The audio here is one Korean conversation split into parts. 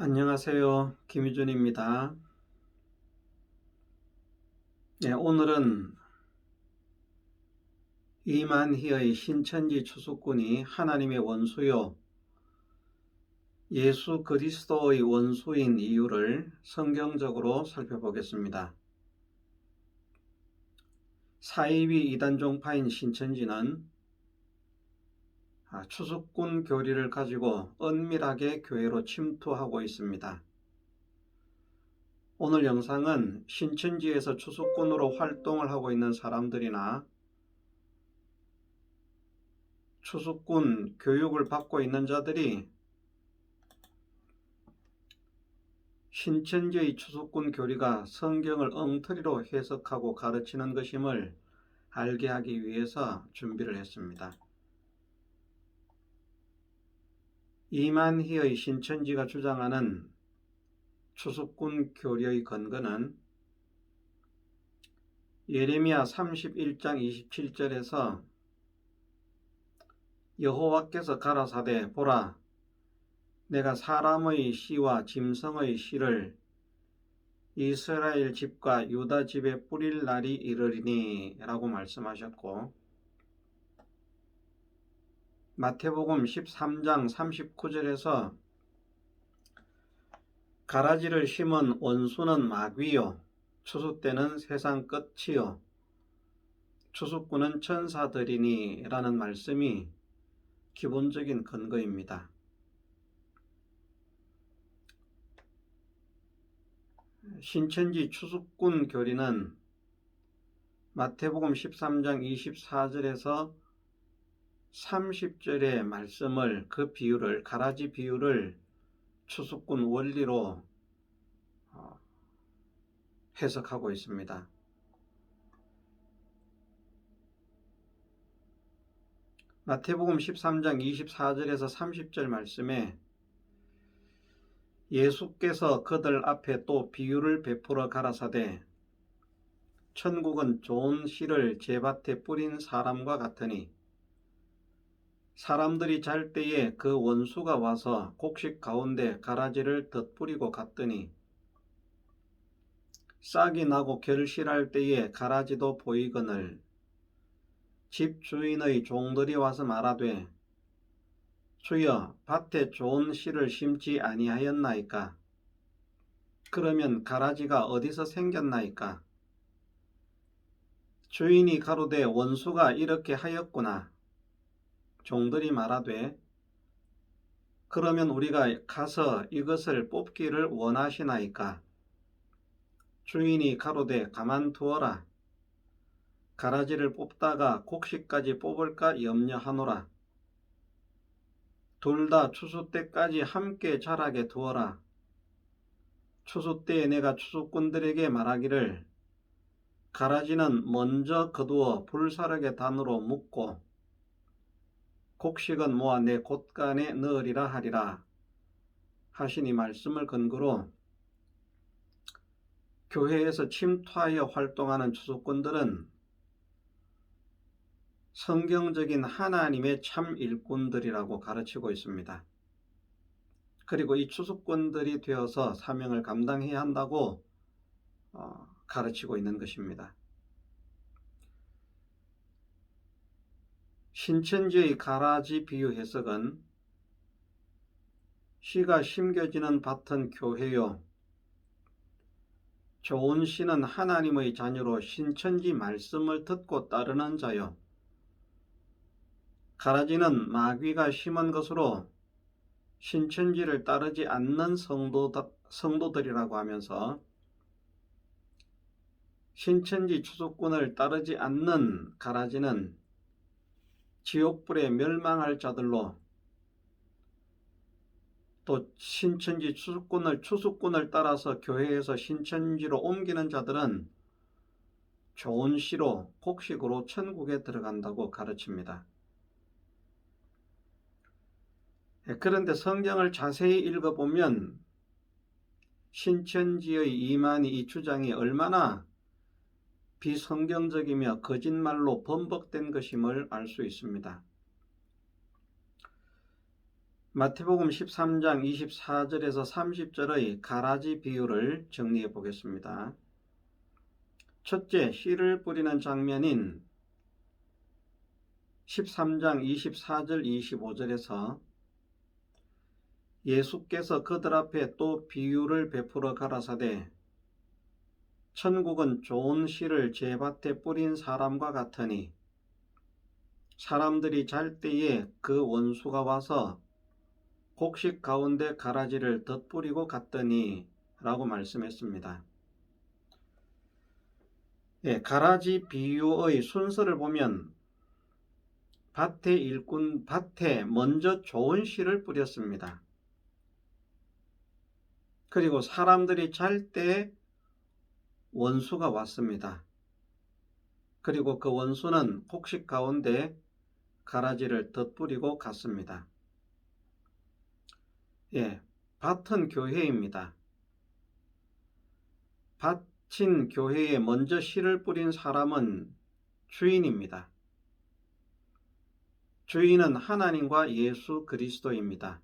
안녕하세요. 김희준입니다. 네, 오늘은 이만희의 신천지 추수꾼이 하나님의 원수요, 예수 그리스도의 원수인 이유를 성경적으로 살펴보겠습니다. 사이비 이단 종파인 신천지는 아, 추수꾼 교리를 가지고 은밀하게 교회로 침투하고 있습니다. 오늘 영상은 신천지에서 추수꾼으로 활동을 하고 있는 사람들이나 추수꾼 교육을 받고 있는 자들이 신천지의 추수꾼 교리가 성경을 엉터리로 해석하고 가르치는 것임을 알게 하기 위해서 준비를 했습니다. 이만희의 신천지가 주장하는 추수꾼 교리의 근거는 예레미야 31장 27절에서 여호와께서 가라사대 보라 내가 사람의 시와 짐승의 시를 이스라엘 집과 유다 집에 뿌릴 날이 이르리니 라고 말씀하셨고 마태복음 13장 39절에서 가라지를 심은 원수는 마귀요 추수 때는 세상 끝이요 추수꾼은 천사들이니 라는 말씀이 기본적인 근거입니다. 신천지 추수꾼 교리는 마태복음 13장 24절에서 30절의 말씀을 그 비유를 가라지 비유를 추수꾼 원리로 어, 해석하고 있습니다. 마태복음 13장 24절에서 30절 말씀에 예수께서 그들 앞에 또 비유를 베풀어 가라사대 천국은 좋은 씨를 제밭에 뿌린 사람과 같으니 사람들이 잘 때에 그 원수가 와서 곡식 가운데 가라지를 덧뿌리고 갔더니 싹이 나고 결실할 때에 가라지도 보이거늘. 집 주인의 종들이 와서 말하되 주여 밭에 좋은 씨를 심지 아니하였나이까? 그러면 가라지가 어디서 생겼나이까? 주인이 가로되 원수가 이렇게 하였구나 종들이 말하되 그러면 우리가 가서 이것을 뽑기를 원하시나이까? 주인이 가로되 가만 두어라. 가라지를 뽑다가 곡식까지 뽑을까 염려하노라. 둘 다 추수 때까지 함께 자라게 두어라. 추수 때에 내가 추수꾼들에게 말하기를 가라지는 먼저 거두어 불사르게 단으로 묶고 곡식은 모아 내 곳간에 넣으리라 하리라 하시니 말씀을 근거로 교회에서 침투하여 활동하는 추수꾼들은 성경적인 하나님의 참 일꾼들이라고 가르치고 있습니다. 그리고 이 추수꾼들이 되어서 사명을 감당해야 한다고 어, 가르치고 있는 것입니다. 신천지의 가라지 비유 해석은 씨가 심겨지는 밭은 교회요. 좋은 씨는 하나님의 자녀로 신천지 말씀을 듣고 따르는 자요. 가라지는 마귀가 심은 것으로 신천지를 따르지 않는 성도, 성도들이라고 하면서 신천지 추수꾼을 따르지 않는 가라지는 지옥불에 멸망할 자들로 또 신천지 추수꾼을 추수꾼을 따라서 교회에서 신천지로 옮기는 자들은 좋은 시로 곡식으로 천국에 들어간다고 가르칩니다. 예, 그런데 성경을 자세히 읽어보면 신천지의 이만희 이 주장이 얼마나 비성경적이며 거짓말로 범벅된 것임을 알 수 있습니다. 마태복음 13장 24절에서 30절의 가라지 비유를 정리해 보겠습니다. 첫째, 씨를 뿌리는 장면인 13장 24절 25절에서 예수께서 그들 앞에 또 비유를 베풀어 가라사대 천국은 좋은 씨를 제 밭에 뿌린 사람과 같으니 사람들이 잘 때에 그 원수가 와서 곡식 가운데 가라지를 덧뿌리고 갔더니 라고 말씀했습니다. 예, 가라지 비유의 순서를 보면 밭에 일꾼 밭에 먼저 좋은 씨를 뿌렸습니다. 그리고 사람들이 잘 때 원수가 왔습니다. 그리고 그 원수는 곡식 가운데 가라지를 덧뿌리고 갔습니다. 예, 밭은 교회입니다. 밭인 교회에 먼저 씨를 뿌린 사람은 주인입니다. 주인은 하나님과 예수 그리스도입니다.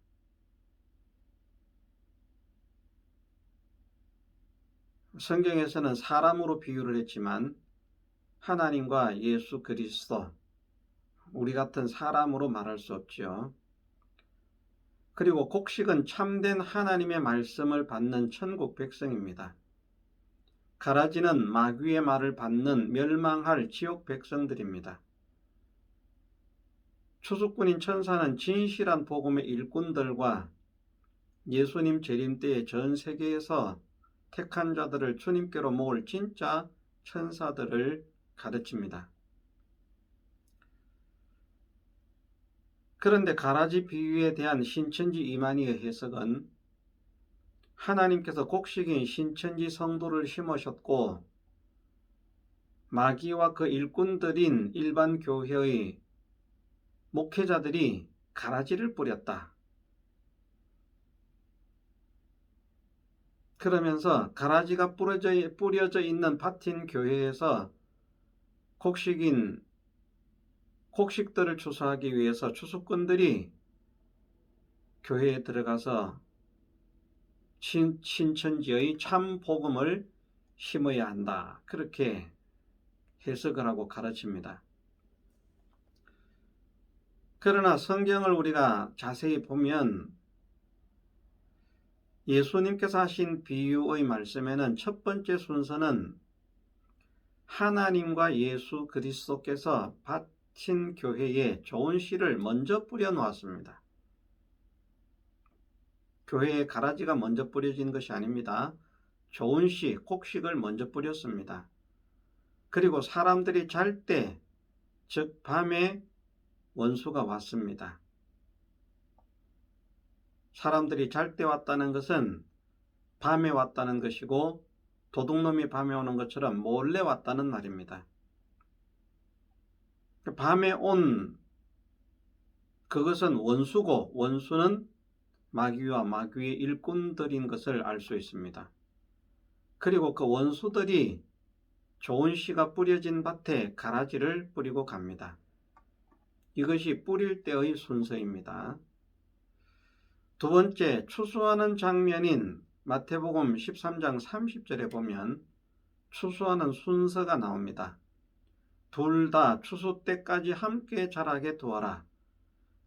성경에서는 사람으로 비유를 했지만 하나님과 예수 그리스도 우리 같은 사람으로 말할 수 없지요. 그리고 곡식은 참된 하나님의 말씀을 받는 천국 백성입니다. 가라지는 마귀의 말을 받는 멸망할 지옥 백성들입니다. 추수꾼인 천사는 진실한 복음의 일꾼들과 예수님 재림 때의 전 세계에서 택한 자들을 주님께로 모을 진짜 천사들을 가르칩니다. 그런데 가라지 비유에 대한 신천지 이만희의 해석은 하나님께서 곡식인 신천지 성도를 심으셨고 마귀와 그 일꾼들인 일반 교회의 목회자들이 가라지를 뿌렸다. 그러면서 가라지가 뿌려져, 뿌려져 있는 밭인 교회에서 곡식인 곡식들을 추수하기 위해서 추수꾼들이 교회에 들어가서 신, 신천지의 참 복음을 심어야 한다. 그렇게 해석을 하고 가르칩니다. 그러나 성경을 우리가 자세히 보면 예수님께서 하신 비유의 말씀에는 첫 번째 순서는 하나님과 예수 그리스도께서 밭인 교회에 좋은 씨를 먼저 뿌려 놓았습니다. 교회에 가라지가 먼저 뿌려진 것이 아닙니다. 좋은 씨, 곡식을 먼저 뿌렸습니다. 그리고 사람들이 잘 때, 즉 밤에 원수가 왔습니다. 사람들이 잘 때 왔다는 것은 밤에 왔다는 것이고 도둑놈이 밤에 오는 것처럼 몰래 왔다는 말입니다. 밤에 온 그것은 원수고 원수는 마귀와 마귀의 일꾼들인 것을 알 수 있습니다. 그리고 그 원수들이 좋은 씨가 뿌려진 밭에 가라지를 뿌리고 갑니다. 이것이 뿌릴 때의 순서입니다. 두 번째, 추수하는 장면인 마태복음 13장 30절에 보면 추수하는 순서가 나옵니다. 둘 다 추수 때까지 함께 자라게 도와라.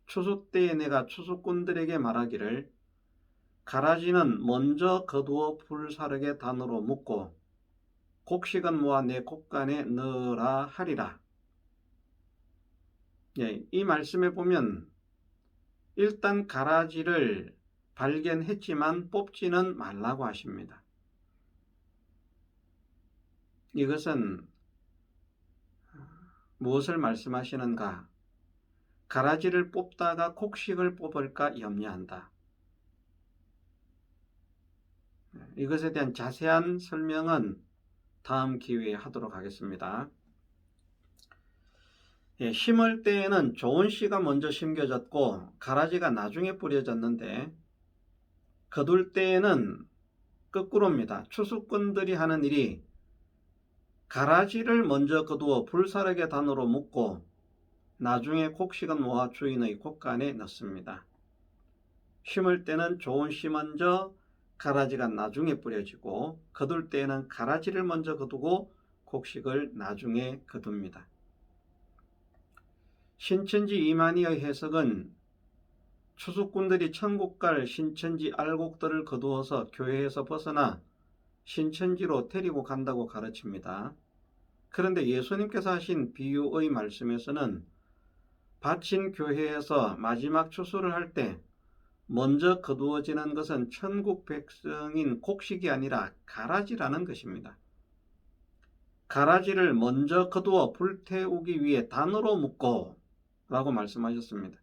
추수 때에 내가 추수꾼들에게 말하기를 가라지는 먼저 거두어 불사르게 단으로 묶고 곡식은 모아 내 곡간에 넣으라 하리라. 예, 이 말씀에 보면 일단 가라지를 발견했지만 뽑지는 말라고 하십니다. 이것은 무엇을 말씀하시는가? 가라지를 뽑다가 곡식을 뽑을까 염려한다. 이것에 대한 자세한 설명은 다음 기회에 하도록 하겠습니다. 예, 심을 때에는 좋은 씨가 먼저 심겨졌고 가라지가 나중에 뿌려졌는데 거둘 때에는 거꾸로입니다. 추수꾼들이 하는 일이 가라지를 먼저 거두어 불사르게 단으로 묶고 나중에 곡식은 모아 주인의 곡간에 넣습니다. 심을 때는 좋은 씨 먼저 가라지가 나중에 뿌려지고 거둘 때에는 가라지를 먼저 거두고 곡식을 나중에 거둡니다. 신천지 이만희의 해석은 추수꾼들이 천국 갈 신천지 알곡들을 거두어서 교회에서 벗어나 신천지로 데리고 간다고 가르칩니다. 그런데 예수님께서 하신 비유의 말씀에서는 바친 교회에서 마지막 추수를 할 때 먼저 거두어지는 것은 천국 백성인 곡식이 아니라 가라지라는 것입니다. 가라지를 먼저 거두어 불태우기 위해 단으로 묶고 라고 말씀하셨습니다.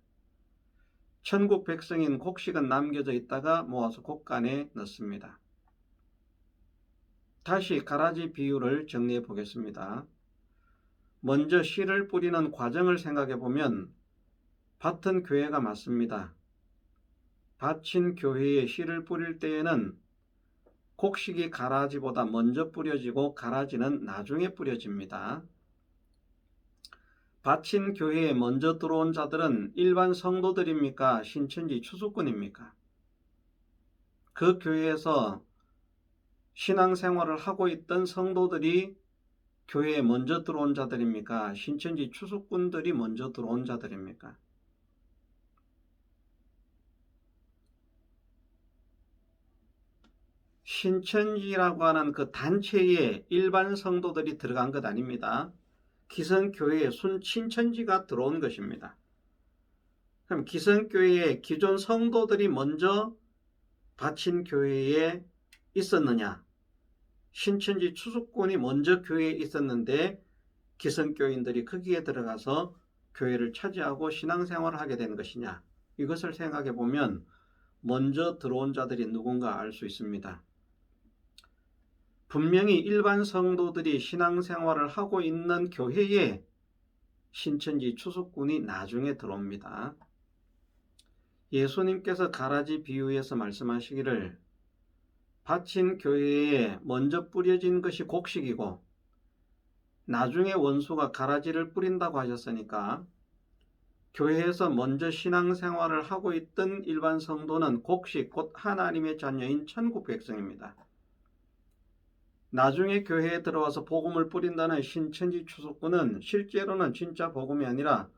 천국 백성인 곡식은 남겨져 있다가 모아서 곡간에 넣습니다. 다시 가라지 비유를 정리해 보겠습니다. 먼저 씨를 뿌리는 과정을 생각해 보면 밭은 교회가 맞습니다. 밭인 교회에 씨를 뿌릴 때에는 곡식이 가라지보다 먼저 뿌려지고 가라지는 나중에 뿌려집니다. 밭인 교회에 먼저 들어온 자들은 일반 성도들입니까? 신천지 추수꾼입니까? 그 교회에서 신앙생활을 하고 있던 성도들이 교회에 먼저 들어온 자들입니까? 신천지 추수꾼들이 먼저 들어온 자들입니까? 신천지라고 하는 그 단체에 일반 성도들이 들어간 것 아닙니다. 기성교회에 순친천지가 들어온 것입니다. 그럼 기성교회에 기존 성도들이 먼저 바친 교회에 있었느냐? 신천지 추수꾼이 먼저 교회에 있었는데 기성교인들이 거기에 들어가서 교회를 차지하고 신앙생활을 하게 된 것이냐? 이것을 생각해 보면 먼저 들어온 자들이 누군가 알 수 있습니다. 분명히 일반 성도들이 신앙생활을 하고 있는 교회에 신천지 추수꾼이 나중에 들어옵니다. 예수님께서 가라지 비유에서 말씀하시기를 바친 교회에 먼저 뿌려진 것이 곡식이고 나중에 원수가 가라지를 뿌린다고 하셨으니까 교회에서 먼저 신앙생활을 하고 있던 일반 성도는 곡식 곧 하나님의 자녀인 천국 백성입니다. 나중에 교회에 들어와서 복음을 뿌린다는 신천지 추수꾼은 실제로는 진짜 복음이 아니라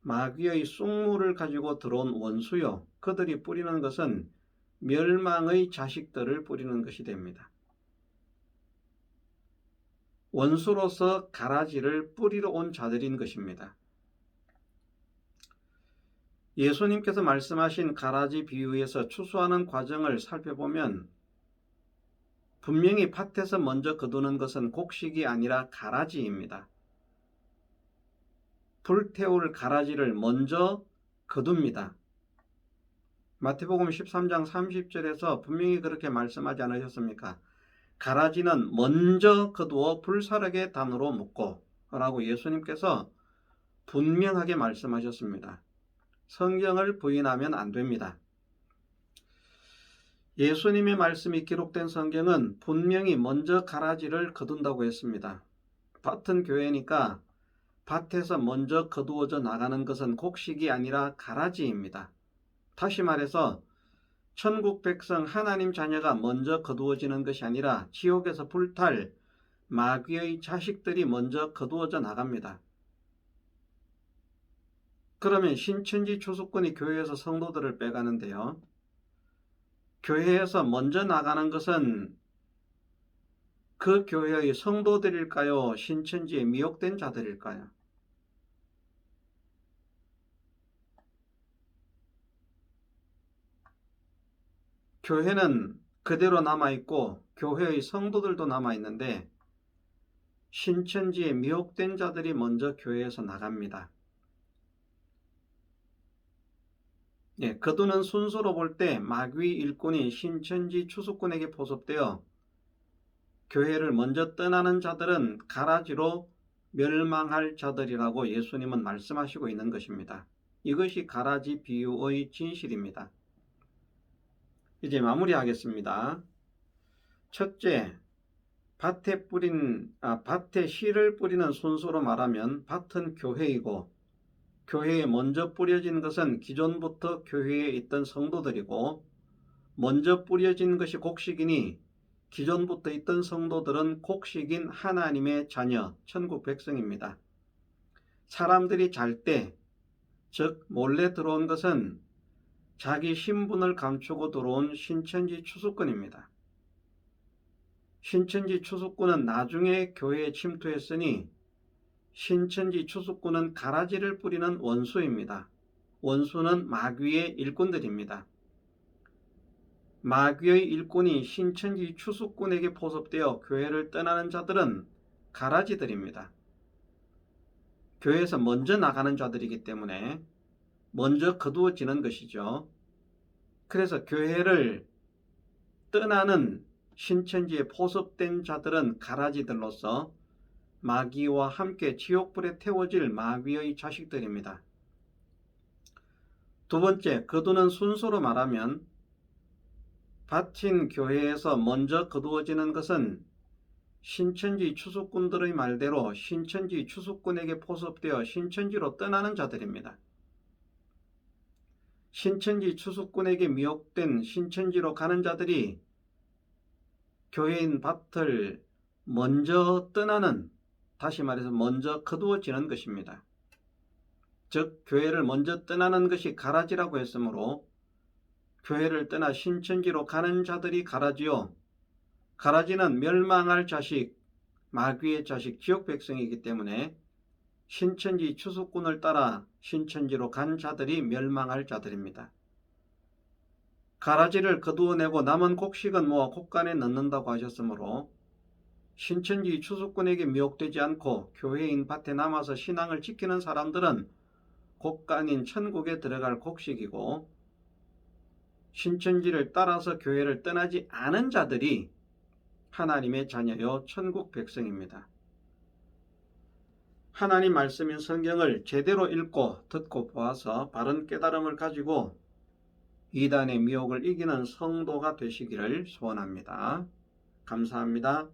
마귀의 쑥물을 가지고 들어온 원수요. 그들이 뿌리는 것은 멸망의 자식들을 뿌리는 것이 됩니다. 원수로서 가라지를 뿌리러 온 자들인 것입니다. 예수님께서 말씀하신 가라지 비유에서 추수하는 과정을 살펴보면 분명히 밭에서 먼저 거두는 것은 곡식이 아니라 가라지입니다. 불태울 가라지를 먼저 거둡니다. 마태복음 13장 30절에서 분명히 그렇게 말씀하지 않으셨습니까? 가라지는 먼저 거두어 불사르게 단으로 묶고 라고 예수님께서 분명하게 말씀하셨습니다. 성경을 부인하면 안 됩니다. 예수님의 말씀이 기록된 성경은 분명히 먼저 가라지를 거둔다고 했습니다. 밭은 교회니까 밭에서 먼저 거두어져 나가는 것은 곡식이 아니라 가라지입니다. 다시 말해서 천국 백성 하나님 자녀가 먼저 거두어지는 것이 아니라 지옥에서 불탈 마귀의 자식들이 먼저 거두어져 나갑니다. 그러면 신천지 초수권이 교회에서 성도들을 빼가는데요. 교회에서 먼저 나가는 것은 그 교회의 성도들일까요? 신천지에 미혹된 자들일까요? 교회는 그대로 남아있고 교회의 성도들도 남아있는데 신천지에 미혹된 자들이 먼저 교회에서 나갑니다. 예, 거두는 순서로 볼 때 마귀 일꾼이 신천지 추수꾼에게 포섭되어 교회를 먼저 떠나는 자들은 가라지로 멸망할 자들이라고 예수님은 말씀하시고 있는 것입니다. 이것이 가라지 비유의 진실입니다. 이제 마무리하겠습니다. 첫째, 밭에 뿌린 아, 밭에 씨를 뿌리는 순서로 말하면 밭은 교회이고 교회에 먼저 뿌려진 것은 기존부터 교회에 있던 성도들이고 먼저 뿌려진 것이 곡식이니 기존부터 있던 성도들은 곡식인 하나님의 자녀, 천국 백성입니다. 사람들이 잘 때, 즉 몰래 들어온 것은 자기 신분을 감추고 들어온 신천지 추수꾼입니다. 신천지 추수꾼은 나중에 교회에 침투했으니 신천지 추수꾼은 가라지를 뿌리는 원수입니다. 원수는 마귀의 일꾼들입니다. 마귀의 일꾼이 신천지 추수꾼에게 포섭되어 교회를 떠나는 자들은 가라지들입니다. 교회에서 먼저 나가는 자들이기 때문에 먼저 거두어지는 것이죠. 그래서 교회를 떠나는 신천지에 포섭된 자들은 가라지들로서 마귀와 함께 지옥불에 태워질 마귀의 자식들입니다. 두 번째, 거두는 순서로 말하면 바친 교회에서 먼저 거두어지는 것은 신천지 추수꾼들의 말대로 신천지 추수꾼에게 포섭되어 신천지로 떠나는 자들입니다. 신천지 추수꾼에게 미혹된 신천지로 가는 자들이 교회인 밭을 먼저 떠나는 다시 말해서 먼저 거두어지는 것입니다. 즉 교회를 먼저 떠나는 것이 가라지라고 했으므로 교회를 떠나 신천지로 가는 자들이 가라지요. 가라지는 멸망할 자식, 마귀의 자식, 지옥 백성이기 때문에 신천지 추수꾼을 따라 신천지로 간 자들이 멸망할 자들입니다. 가라지를 거두어내고 남은 곡식은 모아 곡간에 넣는다고 하셨으므로 신천지 추수꾼에게 미혹되지 않고 교회인 밭에 남아서 신앙을 지키는 사람들은 곡간인 천국에 들어갈 곡식이고 신천지를 따라서 교회를 떠나지 않은 자들이 하나님의 자녀요 천국 백성입니다. 하나님 말씀인 성경을 제대로 읽고 듣고 보아서 바른 깨달음을 가지고 이단의 미혹을 이기는 성도가 되시기를 소원합니다. 감사합니다.